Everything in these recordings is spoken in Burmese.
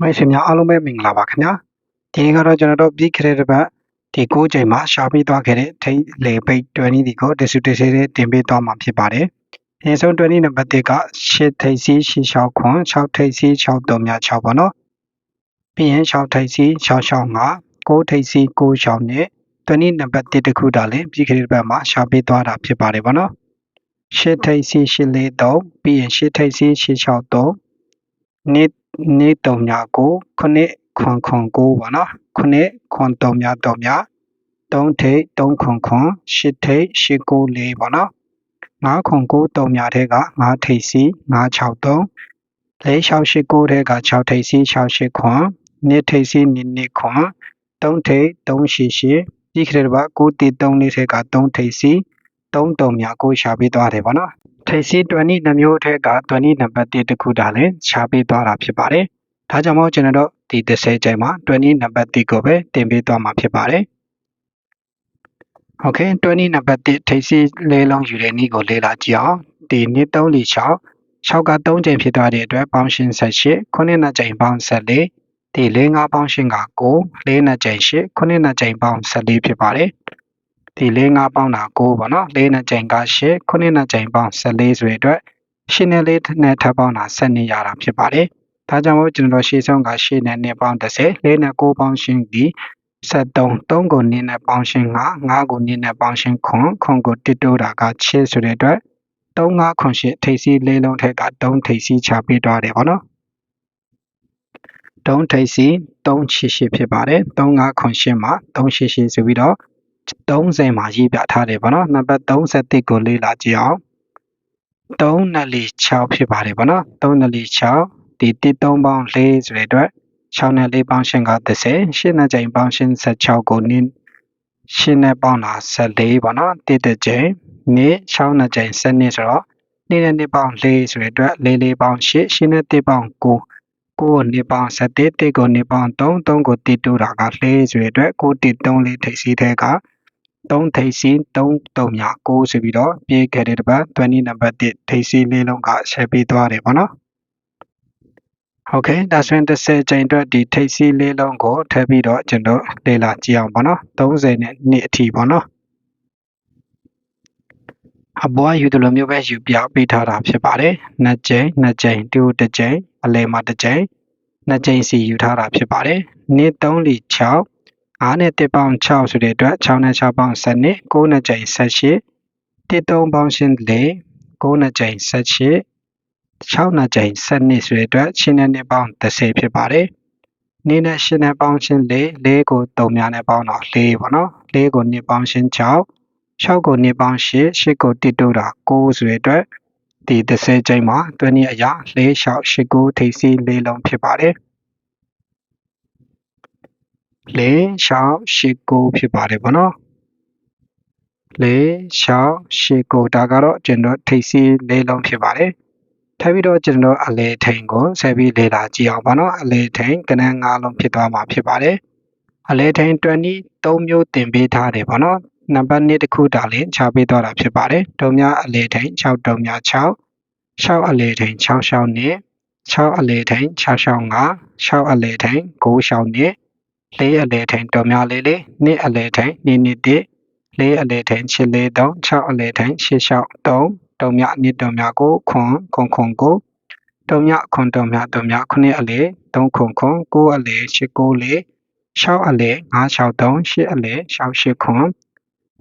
မိတ်ဆွေများအားလုံးပဲမင်္ဂလာပါခင်ဗျာဒီနေ့ကတော့ကျွန်တော်တို့ပြီးခဲ့တဲ့တစ်ပတ်ဒီ9ချိန်မှာရှာပြီးသွားခဲ့တဲ့ထိတ်လေပိတ်20ဒီကို distribution တွေတင်ပေးသွားမှာဖြစ်ပါတယ်အရင်ဆုံး20နံပါတ်1က8ထိပ်စီး6ရှောက်ခွန်6ထိပ်စီး6တုံမြ6ပေါ့နော်ပြီးရင်6ထိပ်စီး6ရှောက်5 9ထိပ်စီး9ရှောက်နဲ့20နံပါတ်1တခုဒါလည်းပြီးခဲ့တဲ့တစ်ပတ်မှာရှာပြီးသွားတာဖြစ်ပါတယ်ပေါ့နော်8ထိပ်စီး8လေး3ပြီးရင်8ထိပ်စီး6ရှောက်3 နေ့နေ့တုံများကိုခုနှစ်ခွန်ခွန်ကိုပါနော်ခုနှစ်ခွန်တုံများတုံများ3ထိပ်3ခွန်ခွန်8ထိပ်8ကို4ပါနော်9ခွန်9တုံများထဲက9ထိပ်စီ9 6 3 4 6 8 9ထဲက6ထိပ်စီ6 8ခွန်နှစ်ထိပ်စီနှစ်နှစ်ခွန်3ထိပ်3 8 8ပြီးခရတပါ9တီ3လေးထဲက3ထိပ်စီ3တုံများကိုရှာပေးသွားတယ်ပါနော် ထိပ်စီ20နှမျိုးထဲက20နံပါတ်1တခုဒါလည်းရှားပေးသွားတာဖြစ်ပါတယ်။ဒါကြောင့်မို့ကျွန်တော်တို့ဒီ30ချိန်မှာ20နံပါတ်1ကိုပဲတင်ပေးသွားမှာဖြစ်ပါတယ်။ Okay 20နံပါတ်1ထိပ်စီလေးလုံးယူတဲ့နည်းကိုလေ့လာကြည့်အောင်။ဒီနှစ်3လီ6 6က3ချိန်ဖြစ်သွားတဲ့အတွက်ပေါင်းရှင်း78ခုနှစ်နှစ်ချိန်ပေါင်း14ဒီ4 5ပေါင်းရှင်းက9 4နှစ်ချိန်8ခုနှစ်နှစ်ချိန်ပေါင်း14ဖြစ်ပါတယ်။ ဒီ၄၅ပေါင်းတာ9ပေါ့နော်၄နဲ့ချိန်က8ခုနှစ်နဲ့ချိန်ပေါင်း14ဆိုတဲ့အတွက်8နဲ့4နဲ့ထပ်ပေါင်းတာ12ရတာဖြစ်ပါတယ်ဒါကြောင့်မို့ကျွန်တော်ရှေ့ဆုံးက8နဲ့2ပေါင်း30 4နဲ့9ပေါင်းရှင်းပြီး73 3ကို2နဲ့ပေါင်းရှင်း9 9ကို2နဲ့ပေါင်းရှင်းခွန်ခွန်ကိုတစ်တိုးတာက6ဆိုတဲ့အတွက်3 5ခွန်8ထိပ်စီးလေးလုံးထက်က3ထိပ်စီးချပေးသွားတယ်ပေါ့နော်3ထိပ်စီ388ဖြစ်ပါတယ်3 5ခွန်8မှာ388ဆိုပြီးတော့ 30မှာရေးပြထားတယ်ဗောနော်နံပါတ်31ကိုလေ့လာကြည့်အောင်3နဲ့4 6ဖြစ်ပါတယ်ဗောနော်3နဲ့4 6ဒီ1 3ပေါင်း4ဆိုတဲ့အတွက်6နဲ့4ပေါင်းရှင်းက30 8နဲ့ချိန်ပေါင်းရှင်း16ကိုနင်းရှင်းနဲ့ပေါင်းတာ14ဗောနော်1တစ်ချိန်နေ့6နဲ့ချိန်12ဆိုတော့နေ့နဲ့နေ့ပေါင်း4ဆိုတဲ့အတွက်4 4ပေါင်း8 8နဲ့1ပေါင်း9 9ကိုနေပေါင်း7 1ကိုနေပေါင်း3 3ကိုတိတူတာက4ဆိုတဲ့အတွက်9တိ3လေးထိပ်စီးထဲက 3ထိပ်စီး3တုံမြ9ဆိုပြီးတော့ပြေးခဲ့တဲ့တပတ်20နံပါတ်1ထိပ်စီးလေးလုံးကဆက်ပြီးသွားတယ်ပေါ့နော်ဟုတ်ကဲ့ဒါဆိုရင်30ချိန်အတွက်ဒီထိပ်စီးလေးလုံးကိုထပ်ပြီးတော့ကျွန်တော်လေ့လာကြည့်အောင်ပေါ့နော်30နဲ့နှစ်အထိပေါ့နော်အပွားယူတယ်လို့မျိုးပဲယူပြပေးထားတာဖြစ်ပါတယ်နှစ်ချိန်နှစ်ချိန်တူတစ်ချိန်အလဲမှာတစ်ချိန်နှစ်ချိန်စီယူထားတာဖြစ်ပါတယ်နှစ်3လီ6 9နဲ့1ပေါင်း6ဆိုတဲ့အတွက်6နဲ့6ပေါင်း7နဲ့9နဲ့ချိန်18 1 3ပေါင်းရှင်း4 9နဲ့ချိန်18 6နဲ့ချိန်7ဆိုတဲ့အတွက်ရှင်းနဲ့2ပေါင်း30ဖြစ်ပါတယ်။နေ့နဲ့ရှင်းနဲ့ပေါင်းရှင်း4 4ကို3များနဲ့ပေါင်းတော့4ပေါ့နော်။4ကို2ပေါင်းရှင်း6 6ကို2ပေါင်း8 8ကို1တိုးတာ9ဆိုတဲ့အတွက်ဒီ30ချိန်မှာတွင်းရအရာ4 6 8 9ထိပ်စီး4လုံးဖြစ်ပါတယ်။ ၄ရှောက်ရှစ်ကိုဖြစ်ပါတယ်ဗောနော်၄ရှောက်ရှစ်ကိုဒါကတော့ကျွန်တော်ထိပ်စီးလေးလုံးဖြစ်ပါတယ်ထပ်ပြီးတော့ကျွန်တော်အလဲထိန်ကိုဆက်ပြီးလေ့လာကြည့်အောင်ပါနော်အလဲထိန်ကနန်း၅လုံးဖြစ်သွားမှာဖြစ်ပါတယ်အလဲထိန်23မျိုးတင်ပေးထားတယ်ပေါ့နော်နံပါတ်1တစ်ခုဒါလေးခြားပေးသွားတာဖြစ်ပါတယ်တုံများအလဲထိန်6တုံများ6 6အလဲထိန်6ရှောင်းနဲ့6အလဲထိန်6ရှောင်း5 6အလဲထိန်9ရှောင်းနဲ့ လေးအလဲထိန်တော်များလေးလေးနှစ်အလဲထိန်နှစ်နှစ်တစ်လေးအလဲထိန်ချစ်လေးသုံး၆အလဲထိန်ရှစ်လျှောက်သုံးတုံမြနှစ်တုံမြကိုခွန်ခွန်ခွန်ကိုတုံမြခွန်တုံမြတုံမြခုနှစ်အလဲသုံးခွန်ခွန်ကိုအလဲရှစ်ကိုလေး၆အလဲ၅၆သုံးရှစ်အလဲ၆ရှစ်ခွန်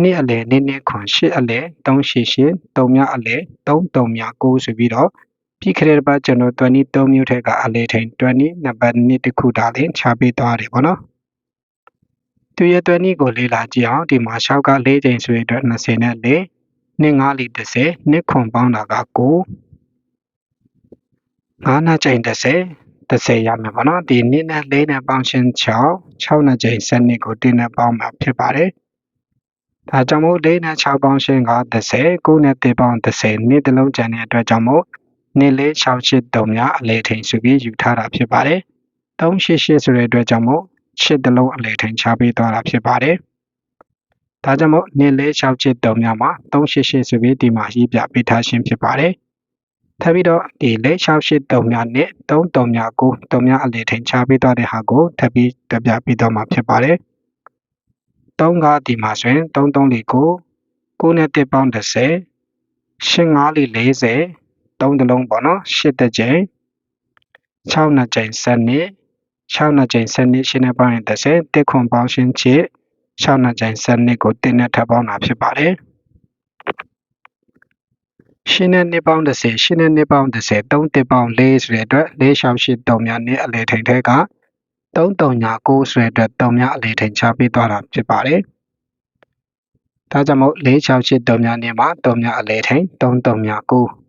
နှစ်အလဲနှစ်နှစ်ခွန်ရှစ်အလဲသုံးရှစ်ရှစ်တုံမြအလဲသုံးတုံမြကိုဆိုပြီးတော့ ပြီးခရက်ပတ်ကျွန်တော်23မျိုးထက်ကအလဲထိန်20နံပါတ်1တခုဒါလေးခြားပေးသွားတယ်ပေါ့နော်သူရဲ့တွဲနည်းကိုလေ့လာကြည့်အောင်ဒီမှာရှောက်က၄ချိန်ဆိုရတဲ့20နဲ့၄နှစ်5လီ30နှစ်ခွန်ပေါင်းတာက9 9နှစ်ချိန်30 30ရမယ်ပေါ့နော်ဒီနှစ်နဲ့၄နဲ့ပေါင်းရှင်း6 6နှစ်ချိန်7နှစ်ကို1နဲ့ပေါင်းမှာဖြစ်ပါတယ်ဒါကြောင့်မို့၄နဲ့6ပေါင်းရှင်းက30 9နဲ့1ပေါင်း30နှစ်တလုံးကျန်တဲ့အတွက်ကြောင့်မို့ နှစ်လေး6 8 3များအလဲထိန်ဆိုပြီးယူထားတာဖြစ်ပါတယ်388ဆိုတဲ့အတွက်ကြောင့်မို့ရှစ်တလုံးအလဲထိန်ချပေးသွားတာဖြစ်ပါတယ်။ဒါကြောင့်မို့နှစ်လဲ6ချစ်တုံများမှာ388ဆိုပြီးဒီမှာရေးပြပေးထားခြင်းဖြစ်ပါတယ်ထပ်ပြီးတော့ဒီလေ683မြနဲ့33မြ9 3မြအလေထိန်ချပေးသွားတဲ့ဟာကိုထပ်ပြီးတပြပေးသွားမှာဖြစ်ပါတယ်3ကဒီမှာဆိုရင်3349 9နဲ့1ပေါင်း30 85လီ40 3တလုံးပေါ့နော်8တစ်ကြိမ်6နှစ်ကြိမ်7နှစ်6နှစ်ကြိမ်7နှစ်ရှင်းနေပေါင်းရင်30တစ်ခွန်ပေါင်းရှင်းချစ်6နှစ်ကြိမ်7နှစ်ကို1နဲ့ထပ်ပေါင်းတာဖြစ်ပါတယ်ရှင်းတဲ့နှစ်ပေါင်း30ရှင်းတဲ့နှစ်ပေါင်း30 3တစ်ပေါင်း4ဆိုတဲ့အတွက်4ရှောက်ရှိ3များနဲ့အလေထိန်ထဲက3 3ညာ9ဆိုတဲ့အတွက်3များအလေထိန်ချပေးသွားတာဖြစ်ပါတယ်ဒါကြောင့်မို့4 6 8 3များနဲ့မှာ3များအလေထိန်3 3ညာ9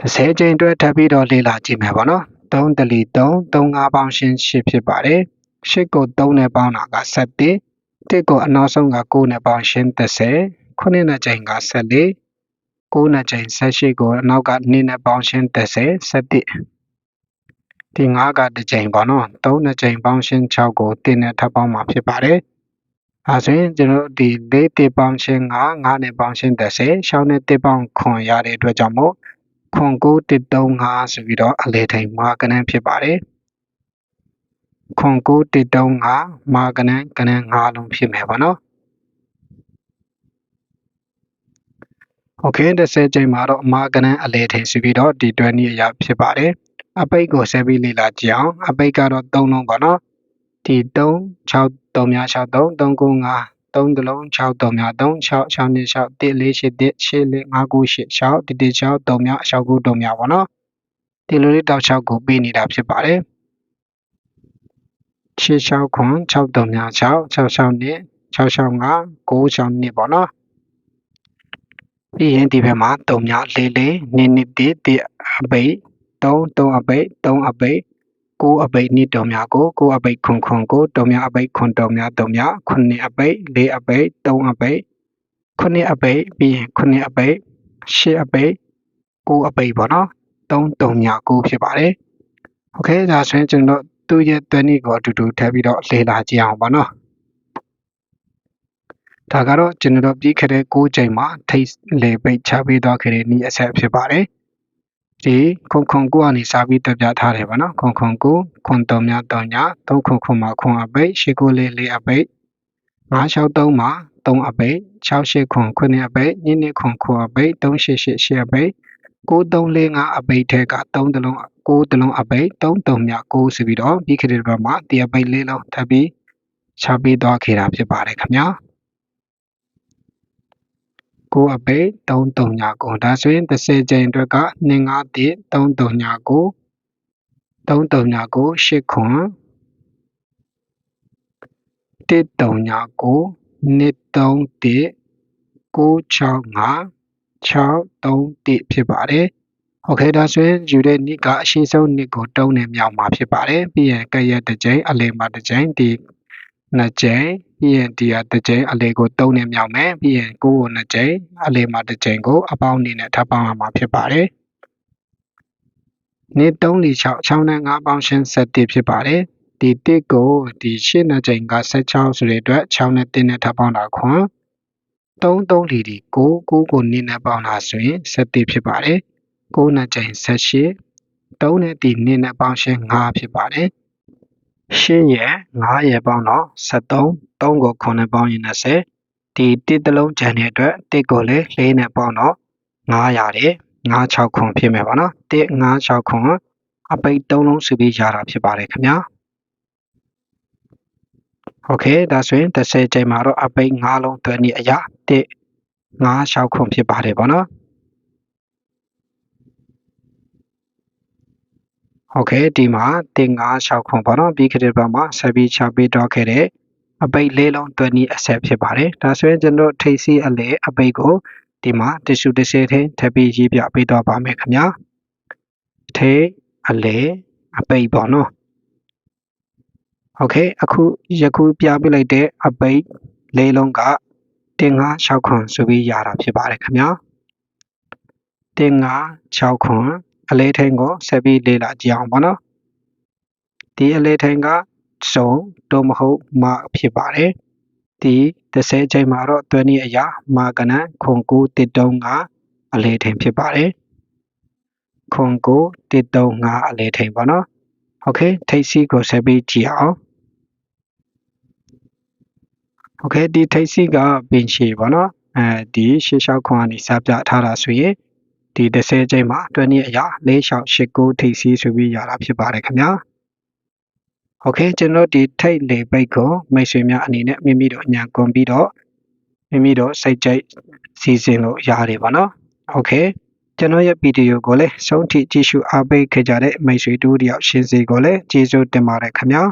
30ကျင်းအတွက်ထပ်ပြီးတော့လေ့လာကြည့်မယ်ပေါ့နော်3တလီ3 3 5ပေါင်းရှင်း8ဖြစ်ပါတယ်8ကို3နဲ့ပေါင်းတာက7 1ကိုအနောက်ဆုံးက9နဲ့ပေါင်းရှင်း30 9နဲ့ကျိန်က14 9နဲ့ကျိန်18ကိုအနောက်က2နဲ့ပေါင်းရှင်း30 17ဒီ9ကတစ်ကျိန်ပေါ့နော်3နဲ့ကျိန်ပေါင်းရှင်း6ကို1နဲ့ထပ်ပေါင်းမှာဖြစ်ပါတယ်အဲဆိုရင်ကျွန်တော်ဒီ4တစ်ပေါင်းရှင်း9 9နဲ့ပေါင်းရှင်း30 6နဲ့တစ်ပေါင်းခွန်ရတဲ့အတွက်ကြောင့်မို့ 99135ဆိုပြီးတော့အလဲထိုင်မာကနန်းဖြစ်ပါတယ်99135မာကနန်းကနန်း5လုံးဖြစ်မယ်ပေါ့နော် Okay 10ချိန်မှာတော့မာကနန်းအလဲထိုင်ဆိုပြီးတော့ဒီ20အရာဖြစ်ပါတယ်အပိတ်ကိုဆက်ပြီးလေ့လာကြည့်အောင်အပိတ်ကတော့3လုံးပေါ့နော်ဒီ3 6 3များ6 3 3 9 5 3တလုံး6 3များ3 6 6နဲ့6 1 4 8 1 8 4 5 9 8 6ဒီဒီ6 3များ6 9 3များပေါ့နော်ဒီလိုလေးတောက်6ကိုပေးနေတာဖြစ်ပါတယ်6 6ခွန်6 3များ6 6 6နဲ့6 6 5 9 6နှစ်ပေါ့နော်ပြီးရင်ဒီဘက်မှာ3များ4 4နှစ်နှစ်1 1အပိတ်3 3အပိတ်3အပိတ် ကိုအပိတ်နှစ်တော်များကိုကိုအပိတ်ခွန်ခွန်ကိုတော်များအပိတ်ခွန်တော်များတော်များခုနှစ်အပိတ်လေးအပိတ်သုံးအပိတ်ခုနှစ်အပိတ်ပြီးရင်ခုနှစ်အပိတ်ရှစ်အပိတ်ကိုအပိတ်ပေါ့နော်သုံးတော်များကိုဖြစ်ပါတယ်โอเคဒါဆိုရင်ကျွန်တော်သူ့ရဲ့သွေးနည်းကိုအတူတူထပ်ပြီးတော့လေ့လာကြည့်အောင်ပါနော်ဒါကတော့ကျွန်တော်ပြီးခဲ့တဲ့6ချိန်မှာထိတ်လေပိတ်ချပေးသွားခဲ့တဲ့ဤအဆက်ဖြစ်ပါတယ် ဒီခုံခုံကိုကနေစာပြီးတက်ပြထားတယ်ဗောနော်ခုံခုံကိုခွန်တုံများတုံညာ3ခုခုမှာခွန်အပိတ်ရှစ်ကိုလေးလေးအပိတ်963မှာ3အပိတ်68ခွန်ခွနှစ်အပိတ်ညနှစ်ခွန်ခွန်အပိတ်388ရှစ်အပိတ်9345အပိတ်ထဲက3တလုံး6တလုံးအပိတ်3တုံမြ6ဆိုပြီးတော့ပြီးခဲ့တဲ့ဘက်မှာတရပိတ်လေးလုံးထပ်ပြီးချပေးသွားခဲ့တာဖြစ်ပါတယ်ခင်ဗျာ 9အပိတ်339ဒါဆိုရင်30ကြိမ်အတွက်က251 339 339 8ခွန်1399 231 965 631ဖြစ်ပါတယ်။ဟုတ်ကဲ့ဒါဆိုရင်ယူတဲ့နှစ်ကအရှိဆုံးနှစ်ကိုတုံးနဲ့မြောက်မှာဖြစ်ပါတယ်။ပြီးရင်ကရက်တစ်ကြိမ်အလယ်မှာတစ်ကြိမ်ဒီ နှစ်ကြိမ်ပြီးရင်ဒီဟာတစ်ကြိမ်အလေကို3နဲ့မြောက်မယ်ပြီးရင်9ကို2ကြိမ်အလေမှာတစ်ကြိမ်ကိုအပေါင်းအနေနဲ့ထပ်ပေါင်းရမှာဖြစ်ပါတယ်နေ့3လီ6 6နဲ့5ပေါင်းရှင်း7ဖြစ်ပါတယ်ဒီတစ်ကိုဒီ8နှစ်ကြိမ်က16ဆိုတဲ့အတွက်6နဲ့1နဲ့ထပ်ပေါင်းတာခွန်3 3လီဒီ9 9ကို2နဲ့ပေါင်းတာဆိုရင်7ဖြစ်ပါတယ်9နှစ်ကြိမ်18 3နဲ့ဒီ2နဲ့ပေါင်းရှင်း5ဖြစ်ပါတယ် 8ရယ်9ရယ်ပေါင်းတော့73 3ကို9နဲ့ပေါင်းရင်20ဒီတစ်တလုံးကျန်တဲ့အတွက်တစ်ကိုလည်း4နဲ့ပေါင်းတော့9ရတယ်9 6ခွန်ဖြစ်မယ်ပါနော်တစ်9 6ခွန်အပိတ်3လုံးစုပြီးရတာဖြစ်ပါတယ်ခင်ဗျာโอเคဒါဆိုရင်30ချိန်မှာတော့အပိတ်5လုံးသွင်းနေအရာတစ်9 6ခွန်ဖြစ်ပါတယ်ပေါ့နော် ဟုတ်ကဲ့ဒီမှာတင်969ပေါ့နော်ပြီးခဲ့တဲ့ဘက်မှာဆက်ပြီးချပေးတော့ခဲ့တဲ့အပိတ်လေးလုံးတွနီအဆက်ဖြစ်ပါတယ်ဒါဆိုရင်ကျွန်တော်ထိပ်စီအလေအပိတ်ကိုဒီမှာ tissue တစ်စီထင်းထပ်ပြီးရေးပြပေးတော့ပါမယ်ခင်ဗျာထိပ်အလေအပိတ်ပေါ့နော်ဟုတ်ကဲ့အခုယခုပြပြလိုက်တဲ့အပိတ်လေးလုံးကတင်969ဆိုပြီးရတာဖြစ်ပါတယ်ခင်ဗျာတင်969 အလဲထိန်ကိုဆက်ပြီးလေ့လာကြည့်အောင်ပေါ့နော်ဒီအလဲထိန်ကစုံတို့မဟုတ်မဖြစ်ပါတယ်ဒီ30ချိန်မှာတော့တွဲနည်းအရာမာကနန်ခွန်ကူတစ်တုံးကအလဲထိန်ဖြစ်ပါတယ် ခွန်ကို135အလဲထိန်ပေါ့နော်โอเคထိပ်စီးကိုဆက်ပြီးကြည့်အောင်โอเคဒီထိပ်စီးကပင်ရှည်ပေါ့နော်အဲဒီရှေ့လျှောက်ခွန်ကနေစပြထားတာဆိုရင် ဒီ30ကျိန်းမှာတွဲနည်းအရာ၄လျှောက်၈ကိုထိပ်စီးဆိုပြီးရတာဖြစ်ပါတယ်ခင်ဗျာโอเคကျွန်တော်ဒီထိတ်လေပိတ်ကိုမိတ်ဆွေများအနေနဲ့မိမိတို့အညာကွန်ပြီးတော့မိမိတို့စိတ်ကြိုက်စီစဉ်လို့ရတယ်ပါနော်โอเคကျွန်တော်ရဲ့ဗီဒီယိုကိုလည်းဆုံးထိကြည့်ရှုအားပေးခဲ့ကြတဲ့မိတ်ဆွေတို့တယောက်ရှင်းစီကိုလည်းကျေးဇူးတင်ပါတယ်ခင်ဗျာ